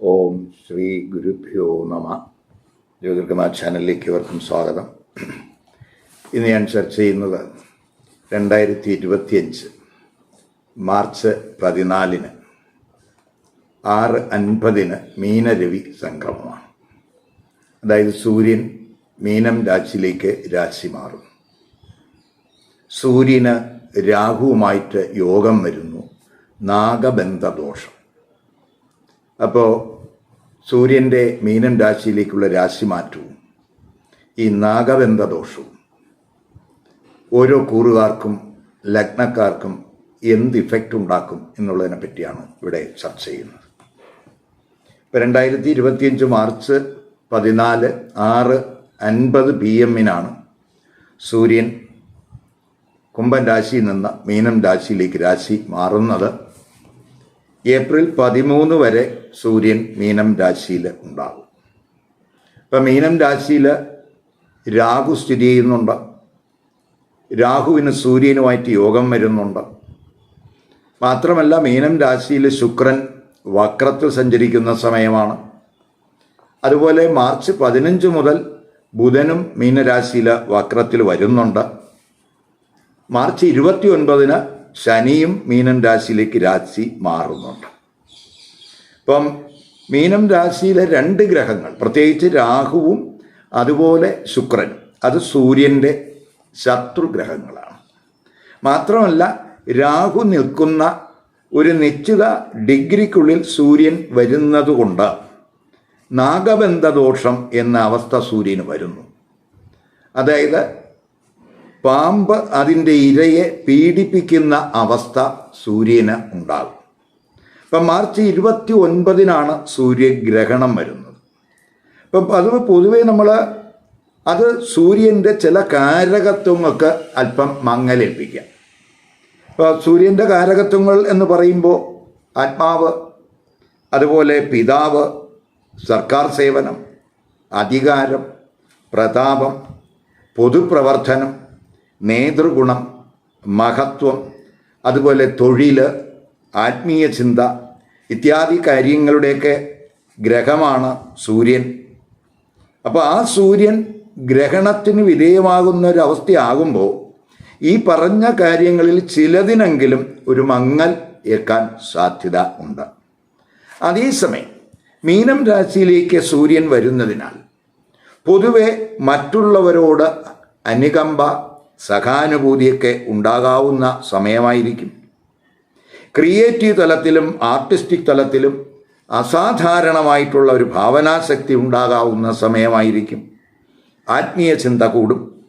ഓം ശ്രീ ഗുരുഭ്യോ നമ. ജ്യോതിർകുമാർ ചാനലിലേക്ക് ഇവർക്കും സ്വാഗതം. ഇന്ന് ഞാൻ ചർച്ച ചെയ്യുന്നത് രണ്ടായിരത്തി ഇരുപത്തിയഞ്ച് മാർച്ച് പതിനാലിന് ആറ് അൻപതിന് മീനരവി സംക്രമമാണ് അതായത് സൂര്യൻ മീനം രാശിയിലേക്ക് രാശി മാറും. സൂര്യന് രാഹുവുമായിട്ട് യോഗം വരുന്നു. നാഗബന്ധ ദോഷം അപ്പോൾ സൂര്യന്റെ മീനം രാശിയിലേക്കുള്ള രാശി മാറ്റവും ഈ നാഗബന്ധ ദോഷവും ഓരോ കൂറുകാർക്കും ലഗ്നക്കാർക്കും എന്ത് ഇഫക്റ്റ് ഉണ്ടാക്കും എന്നുള്ളതിനെ പറ്റിയാണ് ഇവിടെ ചർച്ച ചെയ്യുന്നത്. ഇപ്പം രണ്ടായിരത്തി ഇരുപത്തിയഞ്ച് മാർച്ച് പതിനാല് ആറ് അൻപത് പി എമ്മിനാണ് സൂര്യൻ കുംഭൻ രാശിയിൽ നിന്ന് മീനം രാശിയിലേക്ക് രാശി മാറുന്നത്. ഏപ്രിൽ പതിമൂന്ന് വരെ സൂര്യൻ മീനം രാശിയിൽ ഉണ്ടാകും. ഇപ്പം മീനം രാശിയിൽ രാഹു സ്ഥിതി ചെയ്യുന്നുണ്ട്. രാഹുവിന് സൂര്യനുമായിട്ട് യോഗം വരുന്നുണ്ട്. മാത്രമല്ല മീനം രാശിയിൽ ശുക്രൻ വക്രത്തിൽ സഞ്ചരിക്കുന്ന സമയമാണ്. അതുപോലെ മാർച്ച് പതിനഞ്ച് മുതൽ ബുധനും മീനരാശിയിൽ വക്രത്തിൽ വരുന്നുണ്ട്. മാർച്ച് ഇരുപത്തി ഒൻപതിന് ശനിയും മീനം രാശിയിലേക്ക് രാശി മാറുന്നുണ്ട്. ഇപ്പം മീനം രാശിയിലെ രണ്ട് ഗ്രഹങ്ങൾ പ്രത്യേകിച്ച് രാഹുവും അതുപോലെ ശുക്രനും അത് സൂര്യന്റെ ശത്രുഗ്രഹങ്ങളാണ് മാത്രമല്ല രാഹു നിൽക്കുന്ന ഒരു നിശ്ചിത ഡിഗ്രിക്കുള്ളിൽ സൂര്യൻ വരുന്നതുകൊണ്ട് നാഗബന്ധദോഷം എന്ന അവസ്ഥ സൂര്യന് വരുന്നു. അതായത് പാമ്പ് അതിന്റെ ഇരയെ പീഡിപ്പിക്കുന്ന അവസ്ഥ സൂര്യന് ഉണ്ടാകും. ഇപ്പം മാർച്ച് ഇരുപത്തി ഒൻപതിനാണ് സൂര്യഗ്രഹണം വരുന്നത്. ഇപ്പം അത് പൊതുവേ നമ്മൾ അത് സൂര്യന്റെ ചില കാരകത്വങ്ങൾക്ക് അല്പം മങ്ങലേൽപ്പിക്കാം. ഇപ്പോൾ സൂര്യന്റെ കാരകത്വങ്ങൾ എന്ന് പറയുമ്പോൾ ആത്മാവ് അതുപോലെ പിതാവ് സർക്കാർ സേവനം അധികാരം പ്രതാപം പൊതുപ്രവർത്തനം നേതൃഗുണം മഹത്വം അതുപോലെ തൊഴിൽ ആത്മീയ ചിന്ത ഇത്യാദി കാര്യങ്ങളുടെയൊക്കെ ഗ്രഹമാണ് സൂര്യൻ. അപ്പോൾ ആ സൂര്യൻ ഗ്രഹണത്തിന് വിധേയമാകുന്ന ഒരു അവസ്ഥയാകുമ്പോൾ ഈ പറഞ്ഞ കാര്യങ്ങളിൽ ചിലതിനെങ്കിലും ഒരു മങ്ങൽ ഏൽക്കാൻ സാധ്യത ഉണ്ട്. അതേസമയം മീനം രാശിയിലേക്ക് സൂര്യൻ വരുന്നതിനാൽ പൊതുവെ മറ്റുള്ളവരോട് അനുകമ്പ സഹാനുഭൂതിയൊക്കെ ഉണ്ടാകാവുന്ന സമയമായിരിക്കും. ക്രിയേറ്റീവ് തലത്തിലും ആർട്ടിസ്റ്റിക് തലത്തിലും അസാധാരണമായിട്ടുള്ള ഒരു ഭാവനാശക്തി ഉണ്ടാകാവുന്ന സമയമായിരിക്കും. ആത്മീയ ചിന്ത കൂടും.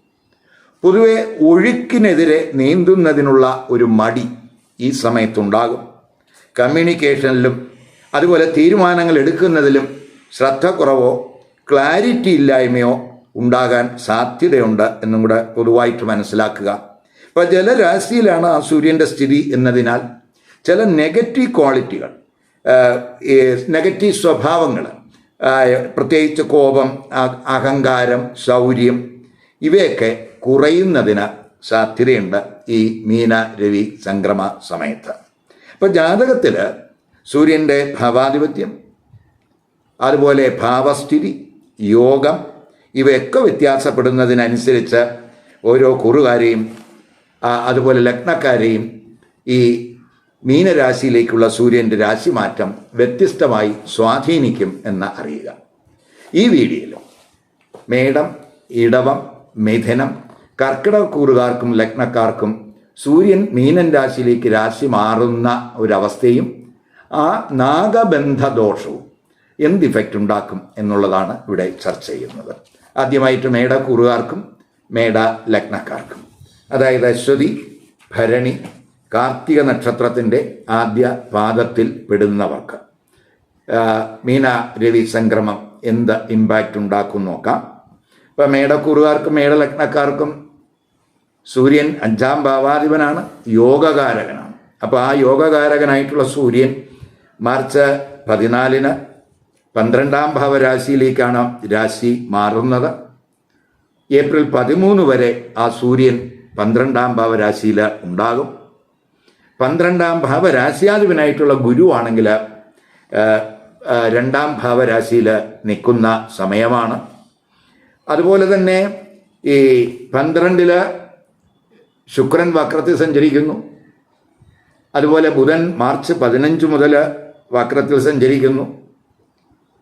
പൊതുവെ ഒഴുക്കിനെതിരെ നീന്തുന്നതിനുള്ള ഒരു മടി ഈ സമയത്തുണ്ടാകും. കമ്മ്യൂണിക്കേഷനിലും അതുപോലെ തീരുമാനങ്ങൾ എടുക്കുന്നതിലും ശ്രദ്ധ കുറവോ ക്ലാരിറ്റി ഇല്ലായ്മയോ ഉണ്ടാകാൻ സാധ്യതയുണ്ട് എന്നും കൂടെ പൊതുവായിട്ട് മനസ്സിലാക്കുക. ഇപ്പോൾ ജലരാശിയിലാണ് ആ സൂര്യന്റെ സ്ഥിതി എന്നതിനാൽ ചില നെഗറ്റീവ് ക്വാളിറ്റികൾ നെഗറ്റീവ് സ്വഭാവങ്ങൾ പ്രത്യേകിച്ച് കോപം അഹങ്കാരം ശൗര്യം ഇവയൊക്കെ കുറയുന്നതിന് സാധ്യതയുണ്ട് ഈ മീന രവി സംക്രമ സമയത്ത്. അപ്പോൾ ജാതകത്തിൽ സൂര്യന്റെ ഭാവാധിപത്യം അതുപോലെ ഭാവസ്ഥിതി യോഗം ഇവയൊക്കെ വ്യത്യാസപ്പെടുന്നതിനനുസരിച്ച് ഓരോ കുറുകാരെയും അതുപോലെ ലഗ്നക്കാരെയും ഈ മീനരാശിയിലേക്കുള്ള സൂര്യന്റെ രാശിമാറ്റം വ്യത്യസ്തമായി സ്വാധീനിക്കും എന്ന് അറിയുക. ഈ വീഡിയോയിൽ മേടം ഇടവം മിഥുനം കർക്കിടക കൂറുകാർക്കും ലഗ്നക്കാർക്കും സൂര്യൻ മീനൻ രാശിയിലേക്ക് രാശി മാറുന്ന ഒരവസ്ഥയും ആ നാഗബന്ധ ദോഷവും എന്ത് ഇഫക്റ്റ് ഉണ്ടാക്കും എന്നുള്ളതാണ് ഇവിടെ ചർച്ച ചെയ്യുന്നത്. ആദ്യമായിട്ട് മേട കുറുകാർക്കും മേട ലഗ്നക്കാർക്കും. അതായത് അശ്വതി ഭരണി കാർത്തിക നക്ഷത്രത്തിന്റെ ആദ്യ പാദത്തിൽ പെടുന്നവർക്ക്. മീന രവി സംക്രമം എന്ത് ഇമ്പാക്റ്റ് ഉണ്ടാക്കും നോക്കാം. ഇപ്പം മേടക്കൂറുകാർക്കും മേടലഗ്നക്കാർക്കും സൂര്യൻ അഞ്ചാം ഭാവാധിപനാണ് യോഗകാരകനാണ്. അപ്പോൾ ആ യോഗകാരകനായിട്ടുള്ള സൂര്യൻ മാർച്ച് പതിനാലിന് പന്ത്രണ്ടാം ഭാവരാശിയിലേക്കാണ് രാശി മാറുന്നത്. ഏപ്രിൽ പതിമൂന്ന് വരെ ആ സൂര്യൻ പന്ത്രണ്ടാം ഭാവരാശിയിൽ ഉണ്ടാകും. പന്ത്രണ്ടാം ഭാവരാശിയാധിപനായിട്ടുള്ള ഗുരുവാണെങ്കിൽ രണ്ടാം ഭാവരാശിയിൽ നിൽക്കുന്ന സമയമാണ്. അതുപോലെ തന്നെ ഈ പന്ത്രണ്ടിൽ ശുക്രൻ വക്രത്തിൽ സഞ്ചരിക്കുന്നു. അതുപോലെ ബുധൻ മാർച്ച് പതിനഞ്ച് മുതൽ വക്രത്തിൽ സഞ്ചരിക്കുന്നു.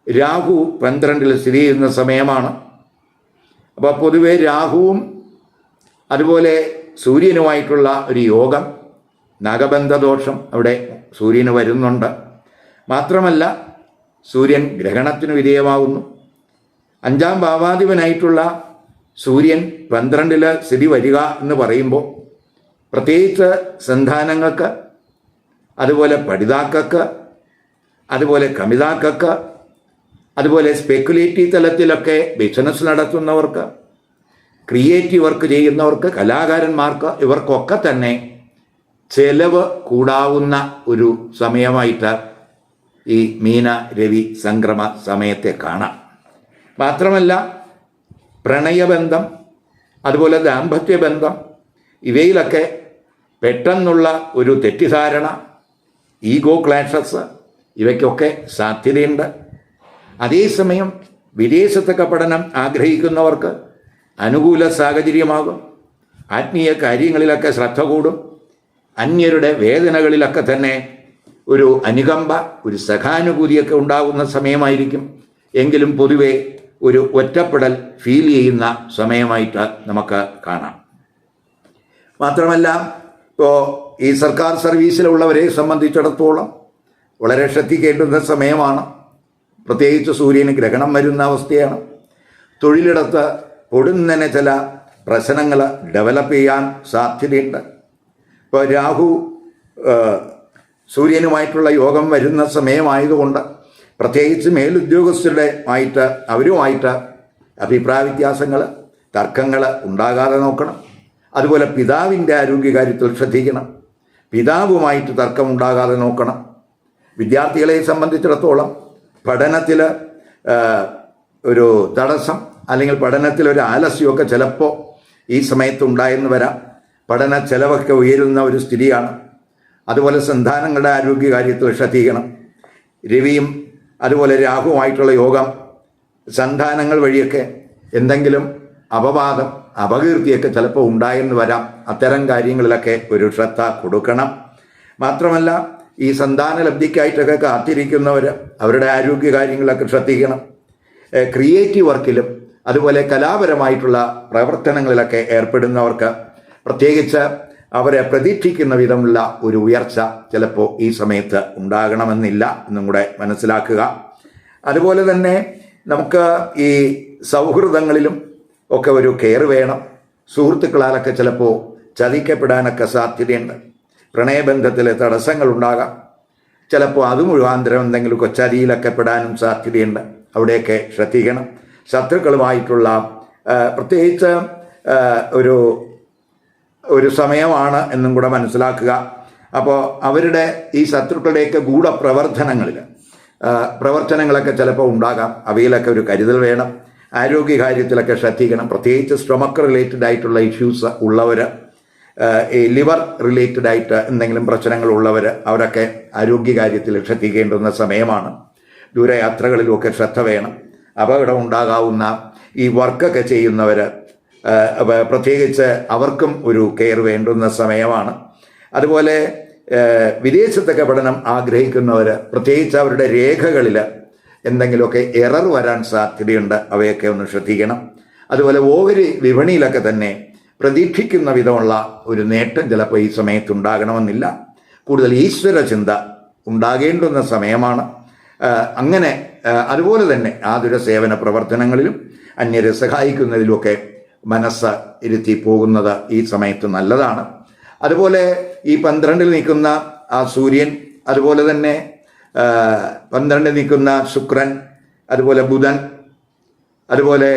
രാഹു പന്ത്രണ്ടിൽ സ്ഥിതി ചെയ്യുന്ന സമയമാണ്. അപ്പോൾ പൊതുവെ രാഹുവും അതുപോലെ സൂര്യനുമായിട്ടുള്ള ഒരു യോഗം നാഗബന്ധദോഷം അവിടെ സൂര്യന് വരുന്നുണ്ട്. മാത്രമല്ല സൂര്യൻ ഗ്രഹണത്തിന് വിധേയമാകുന്നു അഞ്ചാം ഭാവാധിപനായിട്ടുള്ള സൂര്യൻ പന്ത്രണ്ടിൽ സ്ഥിതി വരിക എന്ന് പറയുമ്പോൾ പ്രത്യേകിച്ച് സന്താനങ്ങൾക്ക് അതുപോലെ പഠിതാക്കൾക്ക് അതുപോലെ കമിതാക്കൾക്ക് അതുപോലെ സ്പെക്കുലേറ്റീവ് തലത്തിലൊക്കെ ബിസിനസ് നടത്തുന്നവർക്ക് ക്രിയേറ്റീവ് വർക്ക് ചെയ്യുന്നവർക്ക് കലാകാരന്മാർക്ക് ഇവർക്കൊക്കെ തന്നെ ചെലവ് കൂടാവുന്ന ഒരു സമയമായിട്ട് ഈ മീന രവി സംക്രമ സമയത്തെ കാണാം. മാത്രമല്ല പ്രണയബന്ധം അതുപോലെ ദാമ്പത്യ ബന്ധം ഇവയിലൊക്കെ പെട്ടെന്നുള്ള ഒരു തെറ്റിദ്ധാരണ ഈഗോ ക്ലാഷസ് ഇവയ്ക്കൊക്കെ സാധ്യതയുണ്ട്. അതേസമയം വിദേശത്തൊക്കെ പഠനം ആഗ്രഹിക്കുന്നവർക്ക് അനുകൂല സാഹചര്യമാകും. ആത്മീയ കാര്യങ്ങളിലൊക്കെ ശ്രദ്ധ കൂടും. അന്യരുടെ വേദനകളിലൊക്കെ തന്നെ ഒരു അനുകമ്പ ഒരു സഹാനുഭൂതിയൊക്കെ ഉണ്ടാകുന്ന സമയമായിരിക്കും. എങ്കിലും പൊതുവെ ഒരു ഒറ്റപ്പെടൽ ഫീൽ ചെയ്യുന്ന സമയമായിട്ട് നമുക്ക് കാണാം. മാത്രമല്ല ഇപ്പോൾ ഈ സർക്കാർ സർവീസിലുള്ളവരെ സംബന്ധിച്ചിടത്തോളം വളരെ ശ്രദ്ധിക്കേണ്ടുന്ന സമയമാണ്. പ്രത്യേകിച്ച് സൂര്യന് ഗ്രഹണം വരുന്ന അവസ്ഥയാണ്. തൊഴിലിടത്ത് പൊടുന്നനെ ചില പ്രശ്നങ്ങൾ ഡെവലപ്പ് ചെയ്യാൻ സാധ്യതയുണ്ട്. ഇപ്പോൾ രാഹു സൂര്യനുമായിട്ടുള്ള യോഗം വരുന്ന സമയമായതുകൊണ്ട് പ്രത്യേകിച്ച് മേലുദ്യോഗസ്ഥരുടെ ആയിട്ട് അവരുമായിട്ട് അഭിപ്രായ വ്യത്യാസങ്ങൾ തർക്കങ്ങൾ ഉണ്ടാകാതെ നോക്കണം. അതുപോലെ പിതാവിന്റെ ആരോഗ്യകാര്യത്തിൽ ശ്രദ്ധിക്കണം. പിതാവുമായിട്ട് തർക്കം ഉണ്ടാകാതെ നോക്കണം. വിദ്യാർത്ഥികളെ സംബന്ധിച്ചിടത്തോളം പഠനത്തിൽ ഒരു തടസ്സം അല്ലെങ്കിൽ പഠനത്തിൽ ഒരു ആലസ്യമൊക്കെ ചിലപ്പോൾ ഈ സമയത്ത് ഉണ്ടായെന്ന് വരാം. പഠന ചെലവൊക്കെ ഉയരുന്ന ഒരു സ്ഥിതിയാണ്. അതുപോലെ സന്താനങ്ങളുടെ ആരോഗ്യകാര്യത്തിൽ ശ്രദ്ധിക്കണം. രവിയും അതുപോലെ രാഹുവുമായിട്ടുള്ള യോഗം സന്താനങ്ങൾ വഴിയൊക്കെ എന്തെങ്കിലും അപവാദം അപകീർത്തിയൊക്കെ ചിലപ്പോൾ ഉണ്ടായെന്ന് വരാം. അത്തരം കാര്യങ്ങളിലൊക്കെ ഒരു ശ്രദ്ധ കൊടുക്കണം. മാത്രമല്ല ഈ സന്താന ലബ്ധിക്കായിട്ടൊക്കെ കാത്തിരിക്കുന്നവർ അവരുടെ ആരോഗ്യ കാര്യങ്ങളൊക്കെ ശ്രദ്ധിക്കണം ക്രിയേറ്റീവ് വർക്കിലും അതുപോലെ കലാപരമായിട്ടുള്ള പ്രവർത്തനങ്ങളിലൊക്കെ ഏർപ്പെടുന്നവർക്ക് പ്രത്യേകിച്ച് അവരെ പ്രതീക്ഷിക്കുന്ന വിധമുള്ള ഒരു ഉയർച്ച ചിലപ്പോൾ ഈ സമയത്ത് ഉണ്ടാകണമെന്നില്ല എന്നും കൂടെ മനസ്സിലാക്കുക. അതുപോലെ തന്നെ നമുക്ക് ഈ സൗഹൃദങ്ങളിലും ഒക്കെ ഒരു കെയർ വേണം. സുഹൃത്തുക്കളാലൊക്കെ ചിലപ്പോൾ ചതിക്കപ്പെടാനൊക്കെ സാധ്യതയുണ്ട്. പ്രണയബന്ധത്തിൽ തടസ്സങ്ങൾ ഉണ്ടാകാം ചിലപ്പോൾ അത് മുഴുവാന്തരം എന്തെങ്കിലും കൊച്ചരിയിലൊക്കെ പെടാനും സാധ്യതയുണ്ട്. അവിടെയൊക്കെ ശ്രദ്ധിക്കണം. ശത്രുക്കളുമായിട്ടുള്ള പ്രത്യേകിച്ച് ഒരു ഒരു സമയമാണ് എന്നും കൂടെ മനസ്സിലാക്കുക. അപ്പോൾ അവരുടെ ഈ ശത്രുക്കളുടെയൊക്കെ ഗൂഢപ്രവർത്തനങ്ങളിൽ പ്രവർത്തനങ്ങളൊക്കെ ചിലപ്പോൾ ഉണ്ടാകാം. അവയിലൊക്കെ ഒരു കരുതൽ വേണം. ആരോഗ്യകാര്യത്തിലൊക്കെ ശ്രദ്ധിക്കണം. പ്രത്യേകിച്ച് സ്റ്റൊമക്ക് റിലേറ്റഡ് ആയിട്ടുള്ള ഇഷ്യൂസ് ഉള്ളവർ ലിവർ റിലേറ്റഡ് ആയിട്ട് എന്തെങ്കിലും പ്രശ്നങ്ങൾ ഉള്ളവർ അവരൊക്കെ ആരോഗ്യകാര്യത്തിൽ ശ്രദ്ധിക്കേണ്ടുന്ന സമയമാണ്. ദൂരയാത്രകളിലുമൊക്കെ ശ്രദ്ധ വേണം. അപകടം ഉണ്ടാകാവുന്ന ഈ വർക്കൊക്കെ ചെയ്യുന്നവർ പ്രത്യേകിച്ച് അവർക്കും ഒരു കെയർ വേണ്ടുന്ന സമയമാണ്. അതുപോലെ വിദേശത്തൊക്കെ പഠനം ആഗ്രഹിക്കുന്നവർ പ്രത്യേകിച്ച് അവരുടെ രേഖകളിൽ എന്തെങ്കിലുമൊക്കെ എറർ വരാൻ സാധ്യതയുണ്ട് അവയൊക്കെ ഒന്ന് ശ്രദ്ധിക്കണം. അതുപോലെ ഓഹരി വിപണിയിലൊക്കെ തന്നെ പ്രതീക്ഷിക്കുന്ന വിധമുള്ള ഒരു നേട്ടം ചിലപ്പോൾ ഈ സമയത്ത് ഉണ്ടാകണമെന്നില്ല കൂടുതൽ ഈശ്വര ചിന്ത ഉണ്ടാകേണ്ടുന്ന സമയമാണ്. അങ്ങനെ അതുപോലെ തന്നെ ആതുര സേവന പ്രവർത്തനങ്ങളിലും അന്യരെ സഹായിക്കുന്നതിലുമൊക്കെ മനസ്സ് ഇരുത്തി പോകുന്നത് ഈ സമയത്ത് നല്ലതാണ്. അതുപോലെ ഈ പന്ത്രണ്ടിൽ നിൽക്കുന്ന ആ സൂര്യൻ അതുപോലെ തന്നെ പന്ത്രണ്ടിൽ നിൽക്കുന്ന ശുക്രൻ അതുപോലെ ബുധൻ അതുപോലെ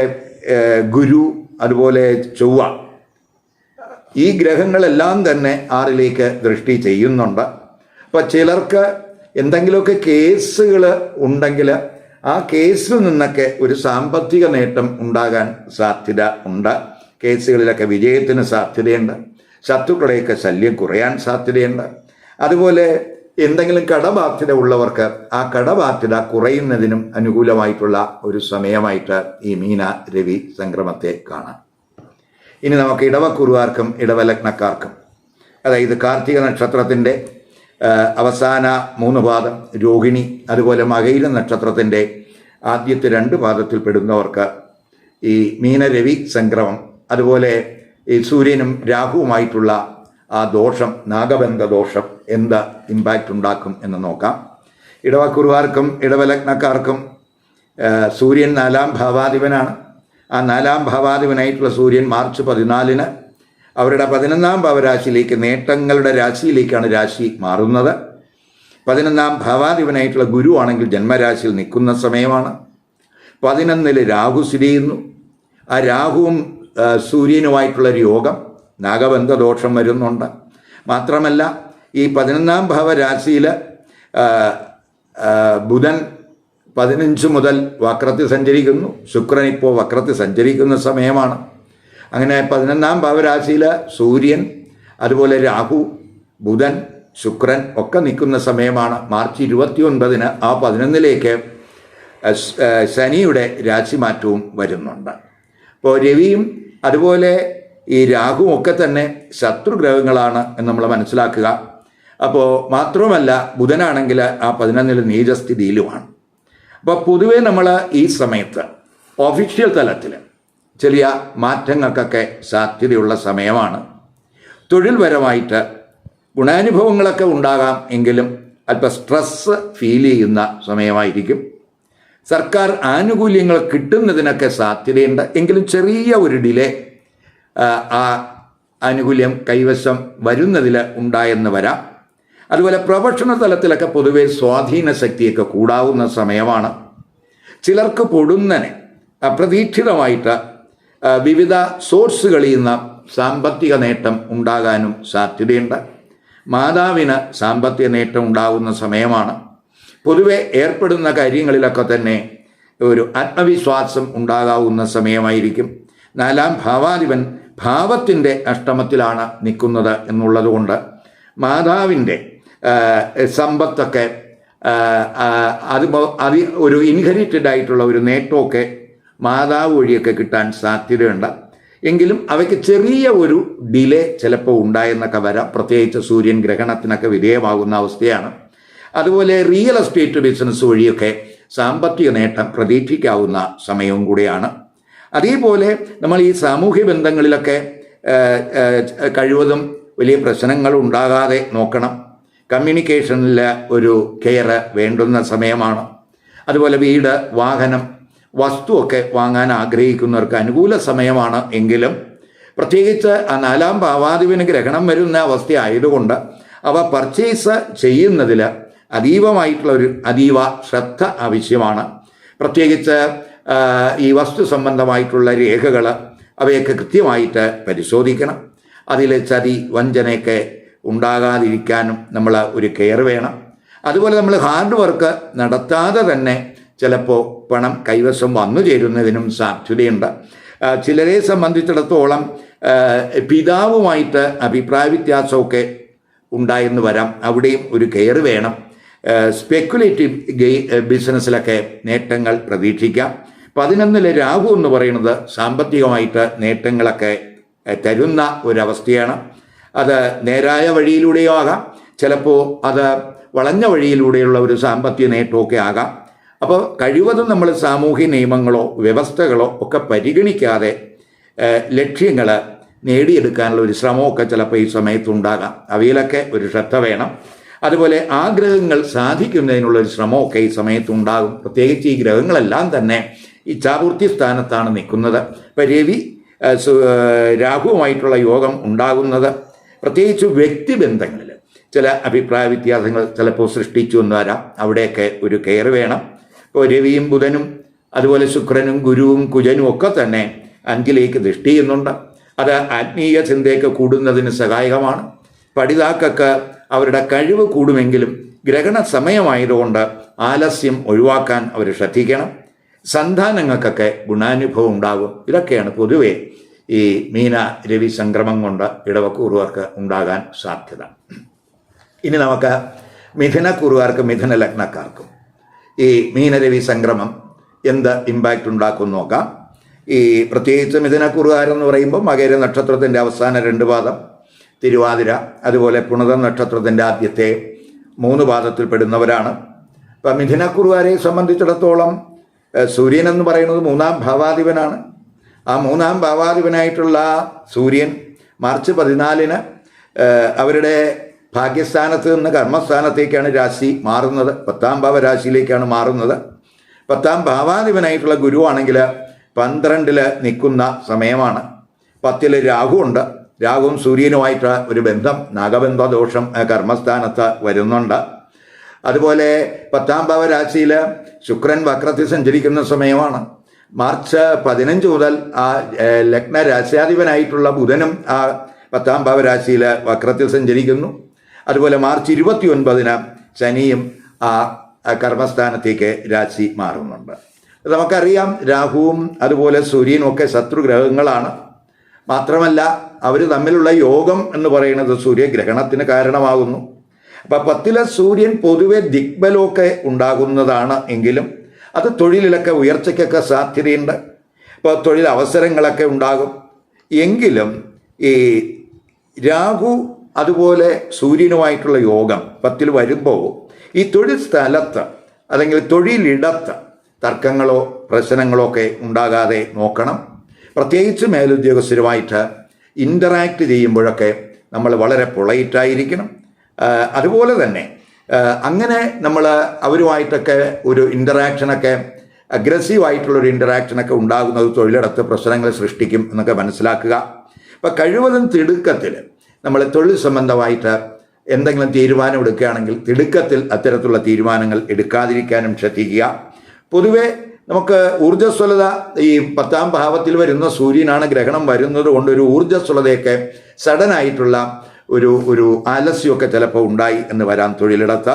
ഗുരു അതുപോലെ ചൊവ്വ ഈ ഗ്രഹങ്ങളെല്ലാം തന്നെ ആറിലേക്ക് ദൃഷ്ടി ചെയ്യുന്നുണ്ട്. അപ്പോൾ ചിലർക്ക് എന്തെങ്കിലുമൊക്കെ കേസുകൾ ഉണ്ടെങ്കിൽ ആ കേസിൽ നിന്നൊക്കെ ഒരു സാമ്പത്തിക നേട്ടം ഉണ്ടാകാൻ സാധ്യത ഉണ്ട്. കേസുകളിലൊക്കെ വിജയത്തിന് സാധ്യതയുണ്ട്. ശത്രുക്കളുടെയൊക്കെ ശല്യം കുറയാൻ സാധ്യതയുണ്ട്. അതുപോലെ എന്തെങ്കിലും കടബാധ്യത ഉള്ളവർക്ക് ആ കടബാധ്യത കുറയുന്നതിനും അനുകൂലമായിട്ടുള്ള ഒരു സമയമായിട്ട് ഈ മീന രവി സംക്രമത്തെ കാണാം. ഇനി നമുക്ക് ഇടവക്കുറുകാർക്കും ഇടവലഗ്നക്കാർക്കും. അതായത് കാർത്തിക നക്ഷത്രത്തിന്റെ അവസാന മൂന്ന് പാദം രോഹിണി അതുപോലെ മകയില നക്ഷത്രത്തിന്റെ ആദ്യത്തെ രണ്ട് പാദത്തിൽ പെടുന്നവർക്ക് ഈ മീനരവി സംക്രമം അതുപോലെ ഈ സൂര്യനും രാഹുവുമായിട്ടുള്ള ആ ദോഷം നാഗബന്ധ ദോഷം എന്ത് ഇമ്പാക്റ്റ് ഉണ്ടാക്കും എന്ന് നോക്കാം. ഇടവക്കുറുകാർക്കും ഇടവലഗ്നക്കാർക്കും സൂര്യൻ നാലാം ഭാവാധിപനാണ്. ആ നാലാം ഭാവാധിപനായിട്ടുള്ള സൂര്യൻ മാർച്ച് പതിനാലിന് അവരുടെ പതിനൊന്നാം ഭാവരാശിയിലേക്ക് നേട്ടങ്ങളുടെ രാശിയിലേക്കാണ് രാശി മാറുന്നത്. പതിനൊന്നാം ഭാവാധിപനായിട്ടുള്ള ഗുരു ആണെങ്കിൽ ജന്മരാശിയിൽ നിൽക്കുന്ന സമയമാണ്. പതിനൊന്നിൽ രാഹു സ്ഥിതി ചെയ്യുന്നു. ആ രാഹുവും സൂര്യനുമായിട്ടുള്ള യോഗം നാഗബന്ധ ദോഷം വരുന്നുണ്ട്. മാത്രമല്ല ഈ പതിനൊന്നാം ഭാവരാശിയിൽ ബുധൻ പതിനഞ്ച് മുതൽ വക്രത്തിൽ സഞ്ചരിക്കുന്നു. ശുക്രൻ ഇപ്പോൾ വക്രത്തിൽ സഞ്ചരിക്കുന്ന സമയമാണ്. അങ്ങനെ പതിനൊന്നാം ഭാവരാശിയിൽ സൂര്യൻ അതുപോലെ രാഹു ബുധൻ ശുക്രൻ ഒക്കെ നിൽക്കുന്ന സമയമാണ്. മാർച്ച് ഇരുപത്തി ഒൻപതിന് ആ പതിനൊന്നിലേക്ക് ശനിയുടെ രാശിമാറ്റവും വരുന്നുണ്ട്. അപ്പോൾ രവിയും അതുപോലെ ഈ രാഹുവും ഒക്കെ തന്നെ ശത്രുഗ്രഹങ്ങളാണ് എന്ന് നമ്മൾ മനസ്സിലാക്കുക. അപ്പോൾ മാത്രവുമല്ല ബുധനാണെങ്കിൽ ആ പതിനൊന്നിൽ നീചസ്ഥിതിയിലുമാണ്. അപ്പോൾ പൊതുവേ നമ്മൾ ഈ സമയത്ത് ഒഫീഷ്യൽ തലത്തിൽ ചെറിയ മാറ്റങ്ങൾക്കൊക്കെ സാധ്യതയുള്ള സമയമാണ്. തൊഴിൽപരമായിട്ട് ഗുണാനുഭവങ്ങളൊക്കെ ഉണ്ടാകാം എങ്കിലും അല്പം സ്ട്രെസ് ഫീൽ ചെയ്യുന്ന സമയമായിരിക്കും. സർക്കാർ ആനുകൂല്യങ്ങൾ കിട്ടുന്നതിനൊക്കെ സാധ്യതയുണ്ട്. എങ്കിലും ചെറിയ ഒരു ഡിലേ ആ, ആനുകൂല്യം കൈവശം വരുന്നതിൽ ഉണ്ടായെന്ന് വരാം. അതുപോലെ പ്രൊഫഷണൽ തലത്തിലൊക്കെ പൊതുവെ സ്വാധീന ശക്തിയൊക്കെ കൂടാവുന്ന സമയമാണ്. ചിലർക്ക് പൊടുന്നനെ അപ്രതീക്ഷിതമായിട്ട് വിവിധ സോഴ്സുകളിൽ നിന്ന് സാമ്പത്തിക നേട്ടം ഉണ്ടാകാനും സാധ്യതയുണ്ട്. മാതാവിന് സാമ്പത്തിക നേട്ടം ഉണ്ടാകുന്ന സമയമാണ്. പൊതുവെ ഏർപ്പെടുന്ന കാര്യങ്ങളിലൊക്കെ തന്നെ ഒരു ആത്മവിശ്വാസം ഉണ്ടാകാവുന്ന സമയമായിരിക്കും. നാലാം ഭാവാധിപൻ ഭാവത്തിന്റെ അഷ്ടമത്തിലാണ് നിൽക്കുന്നത് എന്നുള്ളതുകൊണ്ട് മാതാവിന്റെ സമ്പത്തൊക്കെ അത് അത് ഒരു ഇൻഹെറിറ്റഡ് ആയിട്ടുള്ള ഒരു നേട്ടമൊക്കെ മാതാവ് വഴിയൊക്കെ കിട്ടാൻ സാധ്യതയുണ്ട്. എങ്കിലും അവയ്ക്ക് ചെറിയ ഒരു ഡിലേ ചിലപ്പോൾ ഉണ്ടായെന്നൊക്കെ വരാം. പ്രത്യേകിച്ച് സൂര്യൻ ഗ്രഹണത്തിനൊക്കെ വിധേയമാകുന്ന അവസ്ഥയാണ്. അതുപോലെ റിയൽ എസ്റ്റേറ്റ് ബിസിനസ് വഴിയൊക്കെ സാമ്പത്തിക നേട്ടം പ്രതീക്ഷിക്കാവുന്ന സമയവും കൂടിയാണ്. അതേപോലെ നമ്മൾ ഈ സാമൂഹ്യ ബന്ധങ്ങളിലൊക്കെ കഴിവതും വലിയ പ്രശ്നങ്ങൾ ഉണ്ടാകാതെ നോക്കണം. കമ്മ്യൂണിക്കേഷനിൽ ഒരു കെയർ വേണ്ടുന്ന സമയമാണ്. അതുപോലെ വീട് വാഹനം വസ്തുവൊക്കെ വാങ്ങാൻ ആഗ്രഹിക്കുന്നവർക്ക് അനുകൂല സമയമാണ് എങ്കിലും പ്രത്യേകിച്ച് ആ നാലാം ഭാവാധിപന് ഗ്രഹണം വരുന്ന അവസ്ഥ ആയതുകൊണ്ട് അവ പർച്ചേസ് ചെയ്യുന്നതിൽ അതീവമായിട്ടുള്ള ഒരു അതീവ ശ്രദ്ധ ആവശ്യമാണ്. പ്രത്യേകിച്ച് ഈ വസ്തു സംബന്ധമായിട്ടുള്ള രേഖകൾ അവയൊക്കെ കൃത്യമായിട്ട് പരിശോധിക്കണം. അതിൽ ചതി വഞ്ചനയൊക്കെ ഉണ്ടാകാതിരിക്കാനും നമ്മൾ ഒരു കെയർ വേണം. അതുപോലെ നമ്മൾ ഹാർഡ് വർക്ക് നടത്താതെ തന്നെ ചിലപ്പോൾ പണം കൈവശം വന്നു ചേരുന്നതിനും സാധ്യതയുണ്ട്. ചിലരെ സംബന്ധിച്ചിടത്തോളം പിതാവുമായിട്ട് അഭിപ്രായ വ്യത്യാസമൊക്കെ ഉണ്ടായെന്ന് വരാം. അവിടെയും ഒരു കെയർ വേണം. സ്പെക്കുലേറ്റീവ് ഗെയ് ബിസിനസ്സിലൊക്കെ നേട്ടങ്ങൾ പ്രതീക്ഷിക്കാം. പതിനൊന്നിലെ രാഹു എന്ന് പറയുന്നത് സാമ്പത്തികമായിട്ട് നേട്ടങ്ങളൊക്കെ തരുന്ന ഒരവസ്ഥയാണ്. അത് നേരായ വഴിയിലൂടെയോ ആകാം. ചിലപ്പോൾ അത് വളഞ്ഞ വഴിയിലൂടെയുള്ള ഒരു സാമ്പത്തിക നേട്ടമൊക്കെ ആകാം. അപ്പോൾ കഴിവതും നമ്മൾ സാമൂഹ്യ നിയമങ്ങളോ വ്യവസ്ഥകളോ ഒക്കെ പരിഗണിക്കാതെ ലക്ഷ്യങ്ങൾ നേടിയെടുക്കാനുള്ള ഒരു ശ്രമമൊക്കെ ചിലപ്പോൾ ഈ സമയത്തുണ്ടാകാം അവയിലൊക്കെ ഒരു ശ്രദ്ധ വേണം. അതുപോലെ ആഗ്രഹങ്ങൾ സാധിക്കുന്നതിനുള്ള ഒരു ശ്രമമൊക്കെ ഈ സമയത്തുണ്ടാകും പ്രത്യേകിച്ച് ഈ ഗ്രഹങ്ങളെല്ലാം തന്നെ ഇച്ഛാപൂർത്തി സ്ഥാനത്താണ് നിൽക്കുന്നത്. ഇപ്പം രവി രാഹുവുമായിട്ടുള്ള യോഗം ഉണ്ടാകുന്നത് പ്രത്യേകിച്ച് വ്യക്തിബന്ധങ്ങളിൽ ചില അഭിപ്രായ വ്യത്യാസങ്ങൾ ചിലപ്പോൾ സൃഷ്ടിച്ചു എന്ന് വരാം. അവിടെയൊക്കെ ഒരു കെയർ വേണം. ഇപ്പോൾ രവിയും ബുധനും അതുപോലെ ശുക്രനും ഗുരുവും കുജനും ഒക്കെ തന്നെ അഞ്ചിലേക്ക് ദൃഷ്ടി ചെയ്യുന്നുണ്ട്. അത് ആത്മീയ ചിന്തയൊക്കെ കൂടുന്നതിന് സഹായകമാണ്. പഠിതാക്കൾക്ക് അവരുടെ കഴിവ് കൂടുമെങ്കിലും ഗ്രഹണ സമയമായതുകൊണ്ട് ആലസ്യം ഒഴിവാക്കാൻ അവർ ശ്രദ്ധിക്കണം. സന്താനങ്ങൾക്കൊക്കെ ഗുണാനുഭവം ഉണ്ടാകും. ഇതൊക്കെയാണ് പൊതുവെ ഈ മീന രവി സംക്രമം കൊണ്ട് ഇടവക്കൂറുകാർക്ക് ഉണ്ടാകാൻ സാധ്യത. ഇനി നമുക്ക് മിഥുനക്കൂറുകാർക്ക് മിഥുന ലഗ്നക്കാർക്കും. ഈ മീനരവി സംക്രമം എന്ത് ഇമ്പാക്റ്റ് ഉണ്ടാക്കും നോക്കാം. ഈ പ്രത്യേകിച്ച് മിഥുനക്കുറുകാരെന്ന് പറയുമ്പോൾ മകര നക്ഷത്രത്തിന്റെ അവസാന രണ്ട് പാദം തിരുവാതിര അതുപോലെ പുണത നക്ഷത്രത്തിന്റെ ആദ്യത്തെ മൂന്ന് പാദത്തിൽ പെടുന്നവരാണ്. അപ്പം മിഥുനക്കുറുകാരെ സംബന്ധിച്ചിടത്തോളം സൂര്യൻ എന്ന് പറയുന്നത് മൂന്നാം ഭാവാധിപനാണ്. ആ മൂന്നാം ഭാവാധിപനായിട്ടുള്ള സൂര്യൻ മാർച്ച് പതിനാലിന് അവരുടെ ഭാഗ്യസ്ഥാനത്ത് നിന്ന് കർമ്മസ്ഥാനത്തേക്കാണ് രാശി മാറുന്നത്. പത്താം ഭാവ രാശിയിലേക്കാണ് മാറുന്നത്. പത്താം ഭാവാധിപനായിട്ടുള്ള ഗുരുവാണെങ്കിൽ പന്ത്രണ്ടിൽ നിൽക്കുന്ന സമയമാണ്. പത്തിൽ രാഹു ഉണ്ട്. രാഹുവും സൂര്യനുമായിട്ട് ഒരു ബന്ധം നാഗബന്ധ ദോഷം കർമ്മസ്ഥാനത്ത് വരുന്നുണ്ട്. അതുപോലെ പത്താം ഭാവ രാശിയിൽ ശുക്രൻ വക്രത്തിൽ സഞ്ചരിക്കുന്ന സമയമാണ്. മാർച്ച് പതിനഞ്ച് മുതൽ ആ ലഗ്ന രാശ്യാധിപനായിട്ടുള്ള ബുധനും ആ പത്താം ഭാവ രാശിയിൽ വക്രത്തിൽ സഞ്ചരിക്കുന്നു. അതുപോലെ മാർച്ച് ഇരുപത്തി ഒൻപതിന് ശനിയും ആ കർമ്മസ്ഥാനത്തേക്ക് രാശി മാറുന്നുണ്ട്. നമുക്കറിയാം രാഹുവും അതുപോലെ സൂര്യനും ഒക്കെ ശത്രുഗ്രഹങ്ങളാണ് മാത്രമല്ല അവർ തമ്മിലുള്ള യോഗം എന്ന് പറയുന്നത് സൂര്യഗ്രഹണത്തിന് കാരണമാകുന്നു. അപ്പം പത്തിലെ സൂര്യൻ പൊതുവെ ദിഗ്ബലമൊക്കെ ഉണ്ടാകുന്നതാണ് എങ്കിലും അത് തൊഴിലിലൊക്കെ ഉയർച്ചയ്ക്കൊക്കെ സാധ്യതയുണ്ട്. ഇപ്പോൾ തൊഴിൽ അവസരങ്ങളൊക്കെ ഉണ്ടാകും. എങ്കിലും ഈ രാഹു അതുപോലെ സൂര്യനുമായിട്ടുള്ള യോഗം പത്തിൽ വരുമ്പോൾ ഈ തൊഴിൽ സ്ഥലത്ത് അല്ലെങ്കിൽ തൊഴിലിടത്ത് തർക്കങ്ങളോ പ്രശ്നങ്ങളോ ഒക്കെ ഉണ്ടാകാതെ നോക്കണം. പ്രത്യേകിച്ച് മേലുദ്യോഗസ്ഥരുമായിട്ട് ഇന്ററാക്ട് ചെയ്യുമ്പോഴൊക്കെ നമ്മൾ വളരെ പൊളൈറ്റായിരിക്കണം അതുപോലെ തന്നെ അങ്ങനെ നമ്മൾ അവരുമായിട്ടൊക്കെ ഒരു ഇന്ററാക്ഷനൊക്കെ അഗ്രസീവായിട്ടുള്ളൊരു ഇന്ററാക്ഷനൊക്കെ ഉണ്ടാകുന്നത് തൊഴിലിടത്ത് പ്രശ്നങ്ങൾ സൃഷ്ടിക്കും എന്നൊക്കെ മനസ്സിലാക്കുക. അപ്പം കഴിവതും തിടുക്കത്തിൽ നമ്മൾ തൊഴിൽ സംബന്ധമായിട്ട് എന്തെങ്കിലും തീരുമാനം എടുക്കുകയാണെങ്കിൽ തിടുക്കത്തിൽ അത്തരത്തിലുള്ള തീരുമാനങ്ങൾ എടുക്കാതിരിക്കാനും ശ്രദ്ധിക്കുക. പൊതുവെ നമുക്ക് ഊർജസ്വലത ഈ പത്താം ഭാവത്തിൽ വരുന്ന സൂര്യനാണ് ഗ്രഹണം വരുന്നത് കൊണ്ട് ഒരു ഊർജസ്വലതയൊക്കെ സഡനായിട്ടുള്ള ഒരു ഒരു ആലസ്യമൊക്കെ ചിലപ്പോൾ ഉണ്ടായി എന്ന് വരാം തൊഴിലിടത്ത്.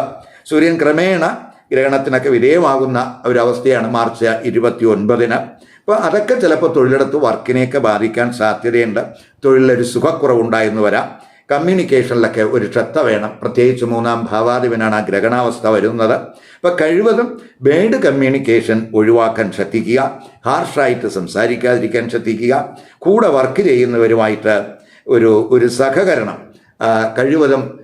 സൂര്യൻ ക്രമേണ ഗ്രഹണത്തിനൊക്കെ വിധേയമാകുന്ന ഒരവസ്ഥയാണ് മാർച്ച് ഇരുപത്തി ഒൻപതിന് അപ്പോൾ അതൊക്കെ ചിലപ്പോൾ തൊഴിലിടത്ത് വർക്കിനെയൊക്കെ ബാധിക്കാൻ സാധ്യതയുണ്ട്. തൊഴിലൊരു സുഖക്കുറവുണ്ടായെന്ന് വരാം. കമ്മ്യൂണിക്കേഷനിലൊക്കെ ഒരു ശ്രദ്ധ വേണം. പ്രത്യേകിച്ച് മൂന്നാം ഭാവാധിപനാണ് ആ ഗ്രഹണാവസ്ഥ വരുന്നത്. അപ്പോൾ കഴിവതും ബേഡ് കമ്മ്യൂണിക്കേഷൻ ഒഴിവാക്കാൻ ശ്രദ്ധിക്കുക. ഹാർഷായിട്ട് സംസാരിക്കാതിരിക്കാൻ ശ്രദ്ധിക്കുക. കൂടെ വർക്ക് ചെയ്യുന്നവരുമായിട്ട് ഒരു ഒരു സഹകരണം കഴിവതും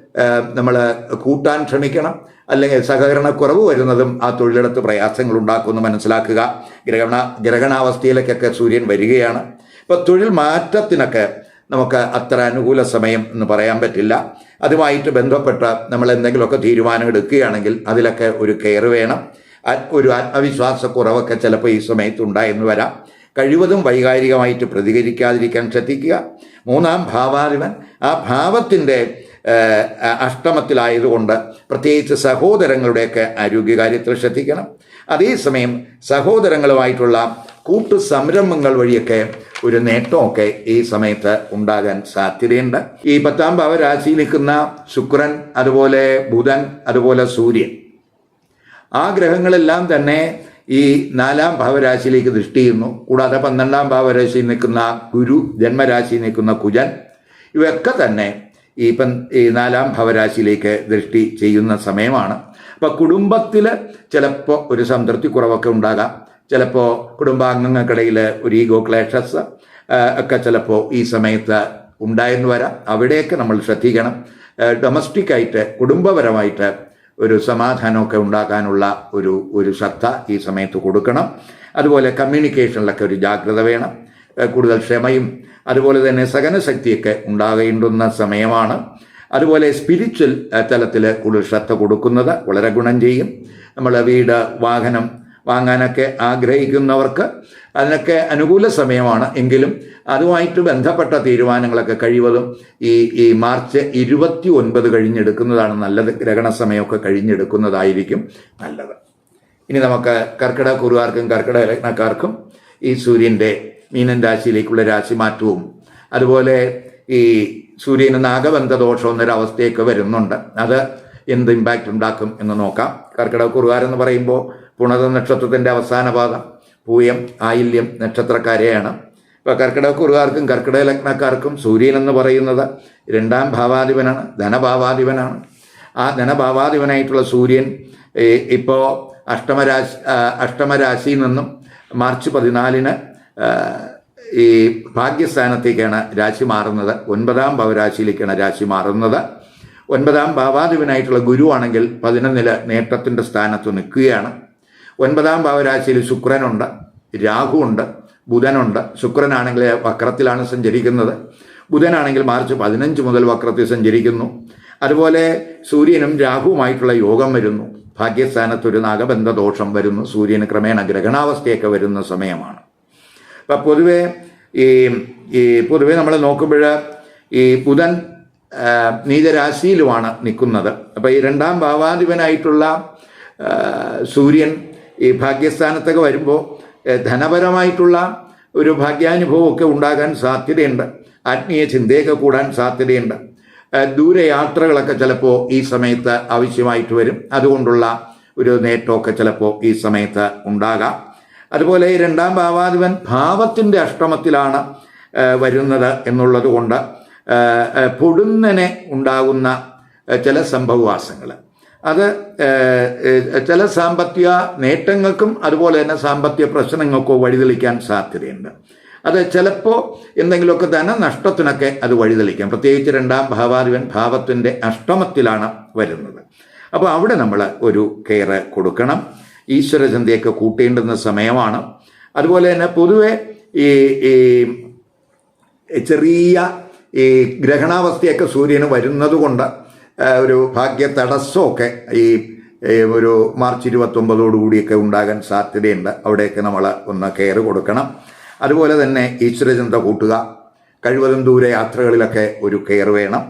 നമ്മൾ കൂട്ടാൻ ശ്രമിക്കണം. അല്ലെങ്കിൽ സഹകരണക്കുറവ് വരുന്നതും ആ തൊഴിലിടത്ത് പ്രയാസങ്ങൾ ഉണ്ടാക്കുമെന്ന് മനസ്സിലാക്കുക. ഗ്രഹണ ഗ്രഹണാവസ്ഥയിലേക്കൊക്കെ സൂര്യൻ വരികയാണ്. ഇപ്പോൾ തൊഴിൽ മാറ്റത്തിനൊക്കെ നമുക്ക് അത്ര അനുകൂല സമയം എന്ന് പറയാൻ പറ്റില്ല. അതുമായിട്ട് ബന്ധപ്പെട്ട് നമ്മൾ എന്തെങ്കിലുമൊക്കെ തീരുമാനം എടുക്കുകയാണെങ്കിൽ അതിലൊക്കെ ഒരു കെയർ വേണം. ഒരു ആത്മവിശ്വാസക്കുറവൊക്കെ ചിലപ്പോൾ ഈ സമയത്ത് ഉണ്ടായെന്ന് വരാം. കഴിവതും വൈകാരികമായിട്ട് പ്രതികരിക്കാതിരിക്കാൻ ശ്രദ്ധിക്കുക. മൂന്നാം ഭാവാരിവൻ ആ ഭാവത്തിന്റെ അഷ്ടമത്തിലായതുകൊണ്ട് പ്രത്യേകിച്ച് സഹോദരങ്ങളുടെയൊക്കെ ആരോഗ്യകാര്യത്തിൽ ശ്രദ്ധിക്കണം. അതേസമയം സഹോദരങ്ങളുമായിട്ടുള്ള കൂട്ടു സംരംഭങ്ങൾ വഴിയൊക്കെ ഒരു നേട്ടമൊക്കെ ഈ സമയത്ത് ഉണ്ടാകാൻ സാധ്യതയുണ്ട്. ഈ പത്താം ഭാവ രാശിയിൽ നിൽക്കുന്ന ശുക്രൻ അതുപോലെ ബുധൻ അതുപോലെ സൂര്യൻ. ആ ഗ്രഹങ്ങളെല്ലാം തന്നെ ഈ നാലാം ഭാവരാശിയിലേക്ക് ദൃഷ്ടി ചെയ്യുന്നു. കൂടാതെ പന്ത്രണ്ടാം ഭാവരാശിയിൽ നിൽക്കുന്ന ഗുരു ജന്മരാശിയിൽ നിൽക്കുന്ന കുജൻ ഇവയൊക്കെ തന്നെ ഈ പൻ ഈ നാലാം ഭാവരാശിയിലേക്ക് ദൃഷ്ടി ചെയ്യുന്ന സമയമാണ്. അപ്പോൾ കുടുംബത്തിൽ ചിലപ്പോൾ ഒരു സംതൃപ്തി കുറവൊക്കെ ഉണ്ടാകാം. ചിലപ്പോൾ കുടുംബാംഗങ്ങൾക്കിടയിൽ ഒരു ഈഗോ ക്ലേഷസ് ഒക്കെ ചിലപ്പോൾ ഈ സമയത്ത് ഉണ്ടായെന്ന് വരാം. അവിടെയൊക്കെ നമ്മൾ ശ്രദ്ധിക്കണം. ഡൊമസ്റ്റിക്കായിട്ട് കുടുംബപരമായിട്ട് ഒരു സമാധാനമൊക്കെ ഉണ്ടാക്കാനുള്ള ഒരു ഒരു ശ്രദ്ധ ഈ സമയത്ത് കൊടുക്കണം. അതുപോലെ കമ്മ്യൂണിക്കേഷനിലൊക്കെ ഒരു ജാഗ്രത വേണം. കൂടുതൽ ക്ഷമയും അതുപോലെ തന്നെ സഹനശക്തിയൊക്കെ ഉണ്ടാകേണ്ടുന്ന സമയമാണ്. അതുപോലെ സ്പിരിച്വൽ തലത്തിൽ കൂടുതൽ ശ്രദ്ധ കൊടുക്കുന്നത് വളരെ ഗുണം ചെയ്യും. നമ്മൾ വീട് വാഹനം വാങ്ങാനൊക്കെ ആഗ്രഹിക്കുന്നവർക്ക് അതിനൊക്കെ അനുകൂല സമയമാണ്. എങ്കിലും അതുമായിട്ട് ബന്ധപ്പെട്ട തീരുമാനങ്ങളൊക്കെ കഴിവതും ഈ ഈ മാർച്ച് ഇരുപത്തി ഒൻപത് കഴിഞ്ഞെടുക്കുന്നതാണ് നല്ലത്. ഗ്രഹണ സമയമൊക്കെ കഴിഞ്ഞെടുക്കുന്നതായിരിക്കും നല്ലത്. ഇനി നമുക്ക് കർക്കിടക കുറുകാർക്കും കർക്കിടക ലഗ്നക്കാർക്കും ഈ സൂര്യന്റെ മീനൻ രാശിയിലേക്കുള്ള രാശി മാറ്റവും അതുപോലെ ഈ സൂര്യന് നാഗബന്ധ ദോഷം എന്നൊരവസ്ഥയൊക്കെ വരുന്നുണ്ട്. അത് എന്ത് ഇമ്പാക്റ്റ് ഉണ്ടാക്കും എന്ന് നോക്കാം. കർക്കിടക കുറുകാരെന്ന് പറയുമ്പോൾ പുണത നക്ഷത്രത്തിന്റെ അവസാന പാദം പൂയം ആയില്യം നക്ഷത്രക്കാരെയാണ്. ഇപ്പോൾ കർക്കിടക കുറുകാർക്കും കർക്കിടക ലഗ്നക്കാർക്കും സൂര്യൻ എന്ന് പറയുന്നത് രണ്ടാം ഭാവാധിപനാണ് ധനഭാവാധിപനാണ്. ആ ധനഭാവാധിപനായിട്ടുള്ള സൂര്യൻ ഇപ്പോൾ അഷ്ടമരാശി അഷ്ടമരാശിയിൽ നിന്നും മാർച്ച് പതിനാലിന് ഈ ഭാഗ്യസ്ഥാനത്തേക്കാണ് രാശി മാറുന്നത്. ഒൻപതാം ഭവരാശിയിലേക്കാണ് രാശി മാറുന്നത്. ഒൻപതാം ഭാവാധിപനായിട്ടുള്ള ഗുരുവാണെങ്കിൽ പതിനൊന്നിൽ നേട്ടത്തിന്റെ സ്ഥാനത്ത് നിൽക്കുകയാണ്. ഒൻപതാം ഭാവരാശിയിൽ ശുക്രനുണ്ട് രാഹുണ്ട് ബുധനുണ്ട്. ശുക്രനാണെങ്കിൽ വക്രത്തിലാണ് സഞ്ചരിക്കുന്നത്. ബുധനാണെങ്കിൽ മാർച്ച് പതിനഞ്ച് മുതൽ വക്രത്തിൽ സഞ്ചരിക്കുന്നു. അതുപോലെ സൂര്യനും രാഹുവുമായിട്ടുള്ള യോഗം വരുന്നു. ഭാഗ്യസ്ഥാനത്ത് ഒരു നാഗബന്ധ ദോഷം വരുന്നു. സൂര്യന് ക്രമേണ ഗ്രഹണാവസ്ഥയൊക്കെ വരുന്ന സമയമാണ്. അപ്പം പൊതുവെ ഈ ഈ പൊതുവെ നമ്മൾ നോക്കുമ്പോൾ ഈ ബുധൻ നീചരാശിയിലുമാണ് നിൽക്കുന്നത്. അപ്പോൾ ഈ രണ്ടാം ഭാവാധിപനായിട്ടുള്ള സൂര്യൻ ഈ ഭാഗ്യസ്ഥാനത്തൊക്കെ വരുമ്പോൾ ധനപരമായിട്ടുള്ള ഒരു ഭാഗ്യാനുഭവമൊക്കെ ഉണ്ടാകാൻ സാധ്യതയുണ്ട്. ആത്മീയ ചിന്തയൊക്കെ കൂടാൻ സാധ്യതയുണ്ട്. ദൂരയാത്രകളൊക്കെ ചിലപ്പോൾ ഈ സമയത്ത് ആവശ്യമായിട്ട് വരും. അതുകൊണ്ടുള്ള ഒരു നേട്ടമൊക്കെ ചിലപ്പോൾ ഈ സമയത്ത് ഉണ്ടാകാം. അതുപോലെ രണ്ടാം ഭാവാധിപൻ ഭാവത്തിന്റെ അഷ്ടമത്തിലാണ് വരുന്നത് എന്നുള്ളത് കൊണ്ട് പൊടുന്നനെ ഉണ്ടാകുന്ന ചില സംഭവവാസങ്ങൾ അത് ചില സാമ്പത്തിക നേട്ടങ്ങൾക്കും അതുപോലെ തന്നെ സാമ്പത്തിക പ്രശ്നങ്ങൾക്കോ വഴിതെളിക്കാൻ സാധ്യതയുണ്ട്. അത് ചിലപ്പോൾ എന്തെങ്കിലുമൊക്കെ തന്നെ നഷ്ടത്തിനൊക്കെ അത് വഴിതെളിക്കാം. പ്രത്യേകിച്ച് രണ്ടാം ഭാവാധിപൻ ഭാവത്തിന്റെ അഷ്ടമത്തിലാണ് വരുന്നത്. അപ്പോൾ അവിടെ നമ്മൾ ഒരു കെയർ കൊടുക്കണം. ഈശ്വരചന്തയൊക്കെ കൂട്ടേണ്ടുന്ന സമയമാണ്. അതുപോലെ തന്നെ പൊതുവെ ഈ ചെറിയ ഈ ഗ്രഹണാവസ്ഥയൊക്കെ സൂര്യന് വരുന്നത് കൊണ്ട് ഒരു ഭാഗ്യ തടസ്സമൊക്കെ ഈ ഒരു മാർച്ച് ഇരുപത്തൊമ്പതോടു കൂടിയൊക്കെ ഉണ്ടാകാൻ സാധ്യതയുണ്ട്. അവിടെയൊക്കെ നമ്മൾ ഒന്ന് കെയർ കൊടുക്കണം. അതുപോലെ തന്നെ ഈശ്വരചിന്ത കൂട്ടുക. കഴിവതും ദൂര യാത്രകളിലൊക്കെ ഒരു കെയർ വേണം.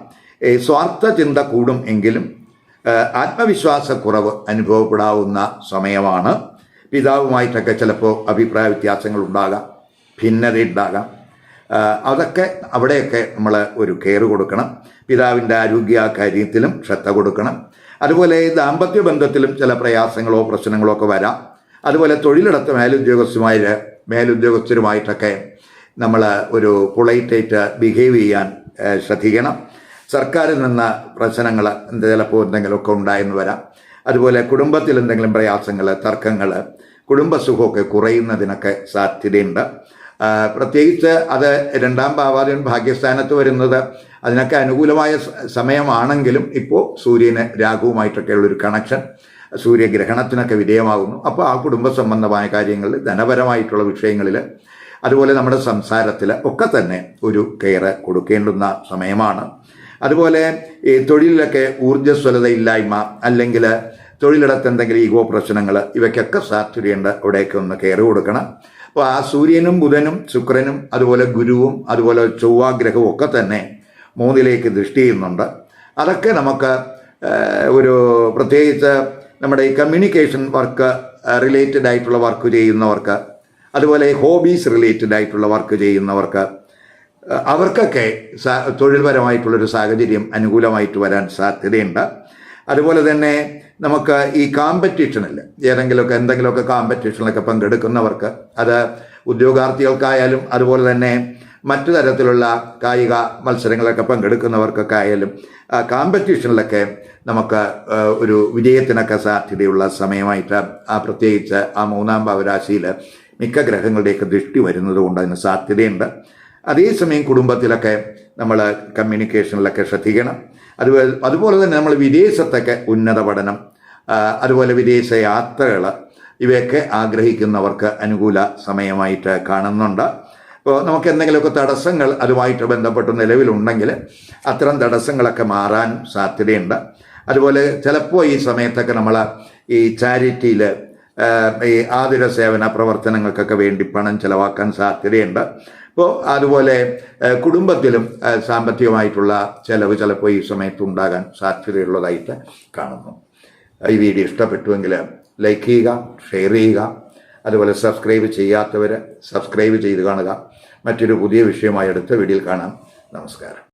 സ്വാർത്ഥ ചിന്ത കൂടും എങ്കിലും ആത്മവിശ്വാസക്കുറവ് അനുഭവപ്പെടാവുന്ന സമയമാണ്. പിതാവുമായിട്ടൊക്കെ ചിലപ്പോൾ അഭിപ്രായ വ്യത്യാസങ്ങൾ ഉണ്ടാകാം ഭിന്നത ഉണ്ടാകാം ആ, അതൊക്കെ അവിടെയൊക്കെ നമ്മൾ ഒരു കെയർ കൊടുക്കണം. പിതാവിന്റെ ആരോഗ്യ കാര്യത്തിലും ശ്രദ്ധ കൊടുക്കണം. അതുപോലെ ദാമ്പത്യ ബന്ധത്തിലും ചില പ്രയാസങ്ങളോ പ്രശ്നങ്ങളോ ഒക്കെ വരാം. അതുപോലെ തൊഴിലിടത്ത് മേലുദ്യോഗസ്ഥരുമായി മേലുദ്യോഗസ്ഥരുമായിട്ടൊക്കെ നമ്മൾ ഒരു പൊളൈറ്റായിട്ട് ബിഹേവ് ചെയ്യാൻ ശ്രദ്ധിക്കണം. സർക്കാരിൽ നിന്ന് പ്രശ്നങ്ങൾ ചിലപ്പോൾ എന്തെങ്കിലുമൊക്കെ ഉണ്ടായെന്ന് വരാം. അതുപോലെ കുടുംബത്തിൽ എന്തെങ്കിലും പ്രയാസങ്ങൾ തർക്കങ്ങൾ കുടുംബസുഖമൊക്കെ കുറയുന്നതിനൊക്കെ സാധ്യതയുണ്ട്. പ്രത്യേകിച്ച് അത് രണ്ടാം ഭാവാദിൻ ഭാഗ്യസ്ഥാനത്ത് വരുന്നത് അതിനൊക്കെ അനുകൂലമായ സമയമാണെങ്കിലും ഇപ്പോൾ സൂര്യന് രാഹുവുമായിട്ടൊക്കെയുള്ളൊരു കണക്ഷൻ സൂര്യഗ്രഹണത്തിനൊക്കെ വിധേയമാകുന്നു. അപ്പോൾ ആ കുടുംബ സംബന്ധമായ കാര്യങ്ങളിൽ ധനപരമായിട്ടുള്ള വിഷയങ്ങളിൽ അതുപോലെ നമ്മുടെ സംസാരത്തിൽ ഒക്കെ തന്നെ ഒരു കെയർ കൊടുക്കേണ്ടുന്ന സമയമാണ്. അതുപോലെ ഈ തൊഴിലിലൊക്കെ ഊർജസ്വലതയില്ലായ്മ അല്ലെങ്കിൽ തൊഴിലിടത്ത് എന്തെങ്കിലും ഈഗോ പ്രശ്നങ്ങൾ ഇവയ്ക്കൊക്കെ സാധ്യതയുണ്ട്. അവിടെയൊക്കെ ഒന്ന് കെയർ കൊടുക്കണം. അപ്പോൾ ആ സൂര്യനും ബുധനും ശുക്രനും അതുപോലെ ഗുരുവും അതുപോലെ ചൊവ്വാഗ്രഹവും ഒക്കെ തന്നെ മൂന്നിലേക്ക് ദൃഷ്ടി ചെയ്യുന്നുണ്ട്. അതൊക്കെ നമുക്ക് ഒരു പ്രത്യേകിച്ച് നമ്മുടെ ഈ കമ്മ്യൂണിക്കേഷൻ വർക്ക് റിലേറ്റഡ് ആയിട്ടുള്ള വർക്ക് ചെയ്യുന്നവർക്ക് അതുപോലെ ഹോബീസ് റിലേറ്റഡ് ആയിട്ടുള്ള വർക്ക് ചെയ്യുന്നവർക്ക് അവർക്കൊക്കെ തൊഴിൽപരമായിട്ടുള്ളൊരു സാഹചര്യം അനുകൂലമായിട്ട് വരാൻ സാധ്യതയുണ്ട്. അതുപോലെ തന്നെ നമുക്ക് ഈ കോമ്പറ്റീഷനിൽ ഏതെങ്കിലുമൊക്കെ എന്തെങ്കിലുമൊക്കെ കോമ്പറ്റീഷനിലൊക്കെ പങ്കെടുക്കുന്നവർക്ക് അത് ഉദ്യോഗാർത്ഥികൾക്കായാലും അതുപോലെ തന്നെ മറ്റു തരത്തിലുള്ള കായിക മത്സരങ്ങളൊക്കെ പങ്കെടുക്കുന്നവർക്കൊക്കെ ആയാലും കോമ്പറ്റീഷനിലൊക്കെ നമുക്ക് ഒരു വിജയത്തിനൊക്കെ സാധ്യതയുള്ള സമയമായിട്ട് ആ പ്രത്യേകിച്ച് ആ മൂന്നാം ഭാവരാശിയിൽ മിക്ക ഗ്രഹങ്ങളുടെയൊക്കെ ദൃഷ്ടി വരുന്നത് കൊണ്ട് അതിന് സാധ്യതയുണ്ട്. അതേസമയം കുടുംബത്തിലൊക്കെ നമ്മൾ കമ്മ്യൂണിക്കേഷനിലൊക്കെ ശ്രദ്ധിക്കണം. അതുപോലെ അതുപോലെ തന്നെ നമ്മൾ വിദേശത്തൊക്കെ ഉന്നത പഠനം അതുപോലെ വിദേശ യാത്രകൾ ഇവയൊക്കെ ആഗ്രഹിക്കുന്നവർക്ക് അനുകൂല സമയമായിട്ട് കാണുന്നുണ്ട്. അപ്പോൾ നമുക്ക് എന്തെങ്കിലുമൊക്കെ തടസ്സങ്ങൾ അതുമായിട്ട് ബന്ധപ്പെട്ട് നിലവിലുണ്ടെങ്കിൽ അത്തരം തടസ്സങ്ങളൊക്കെ മാറാൻ സാധ്യതയുണ്ട്. അതുപോലെ ചിലപ്പോൾ ഈ സമയത്തൊക്കെ നമ്മൾ ഈ ചാരിറ്റിയിൽ ഈ ആതുര സേവന പ്രവർത്തനങ്ങൾക്കൊക്കെ വേണ്ടി പണം ചിലവാക്കാൻ സാധ്യതയുണ്ട്. അപ്പോൾ അതുപോലെ കുടുംബത്തിലും സാമ്പത്തികമായിട്ടുള്ള ചിലവ് ചിലപ്പോൾ ഈ സമയത്ത് ഉണ്ടാകാൻ സാധ്യതയുള്ളതായിട്ട് കാണുന്നു. ഈ വീഡിയോ ഇഷ്ടപ്പെട്ടുവെങ്കിൽ ലൈക്ക് ചെയ്യുക ഷെയർ ചെയ്യുക അതുപോലെ സബ്സ്ക്രൈബ് ചെയ്യാത്തവർ സബ്സ്ക്രൈബ് ചെയ്ത് കാണുക. മറ്റൊരു പുതിയ വിഷയമായി അടുത്ത വീഡിയോയിൽ കാണാം. നമസ്കാരം.